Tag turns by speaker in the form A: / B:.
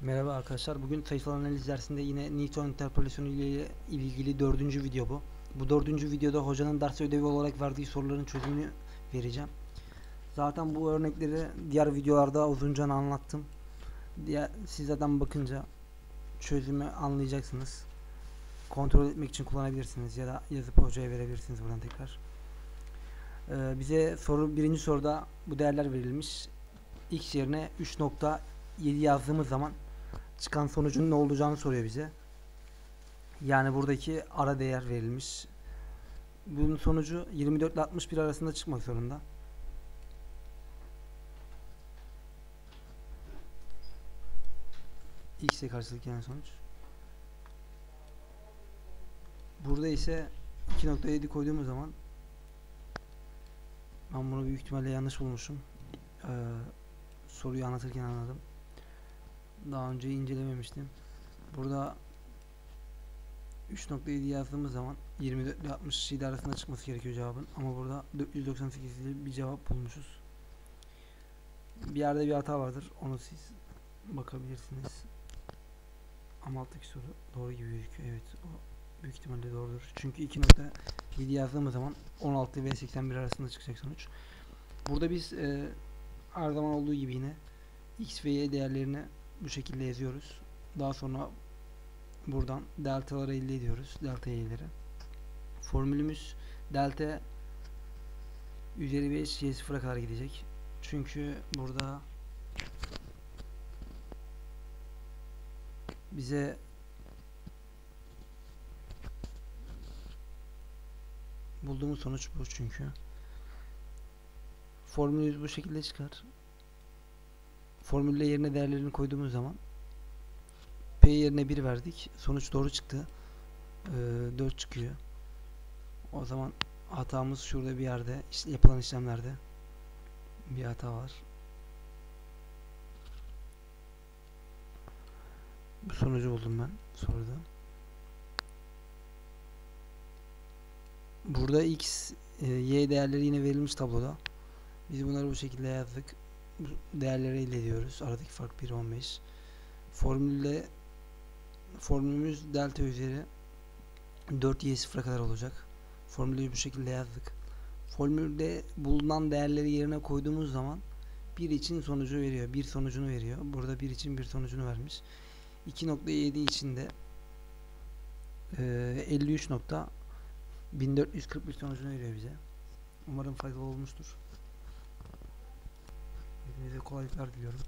A: Merhaba arkadaşlar. Bugün sayısal analiz dersinde yine Newton interpolasyonu ile ilgili dördüncü video bu. Bu dördüncü videoda hocanın ders ödevi olarak verdiği soruların çözümünü vereceğim. Zaten bu örnekleri diğer videolarda uzunca anlattım. Siz zaten bakınca çözümü anlayacaksınız. Kontrol etmek için kullanabilirsiniz ya da yazıp hocaya verebilirsiniz buradan tekrar. Ee, bize soru birinci soruda bu değerler verilmiş. X yerine 3.7 yazdığımız zaman çıkan sonucun ne olacağını soruyor bize. Yani buradaki ara değer verilmiş. Bunun sonucu 24 ile 61 arasında çıkmak zorunda. X'e karşılık gelen sonuç. Burada ise 2.7 koyduğumuz zaman ben bunu büyük ihtimalle yanlış bulmuşum. Ee, soruyu anlatırken anladım. Daha önce incelememiştim. Burada 3.7 yazdığımız zaman 24 ile 67 arasında çıkması gerekiyor cevabın. Ama burada 498 ile bir cevap bulmuşuz. Bir yerde bir hata vardır. Onu siz bakabilirsiniz. Ama alttaki soru doğru gibi gözüküyor. Evet o büyük ihtimalle doğrudur. Çünkü 2.7 yazdığımız zaman 16 ve 81 arasında çıkacak sonuç. Burada biz e, her zaman olduğu gibi yine x ve y değerlerini bu şekilde yazıyoruz. Daha sonra buradan deltaları elde ediyoruz. Delta y'leri. Formülümüz delta üzeri 5 y sıfıra kadar gidecek. Çünkü burada bize bulduğumuz sonuç bu çünkü. Formülümüz bu şekilde çıkar. Formülle yerine değerlerini koyduğumuz zaman P yerine 1 verdik. Sonuç doğru çıktı. Ee, 4 çıkıyor. O zaman hatamız şurada bir yerde işte yapılan işlemlerde bir hata var. Bu sonucu buldum ben soruda. Burada x, e, y değerleri yine verilmiş tabloda. Biz bunları bu şekilde yazdık. Elde ediyoruz. Aradaki fark 1.15. Formülle formülümüz delta üzeri 4y sıfıra kadar olacak. Formülü bu şekilde yazdık. Formülde bulunan değerleri yerine koyduğumuz zaman bir için sonucu veriyor. Bir sonucunu veriyor. Burada bir için bir sonucunu vermiş. 2.7 için de e, 53 nokta 1441 sonucunu veriyor bize. Umarım faydalı olmuştur. Hepinize kolaylıklar diliyorum.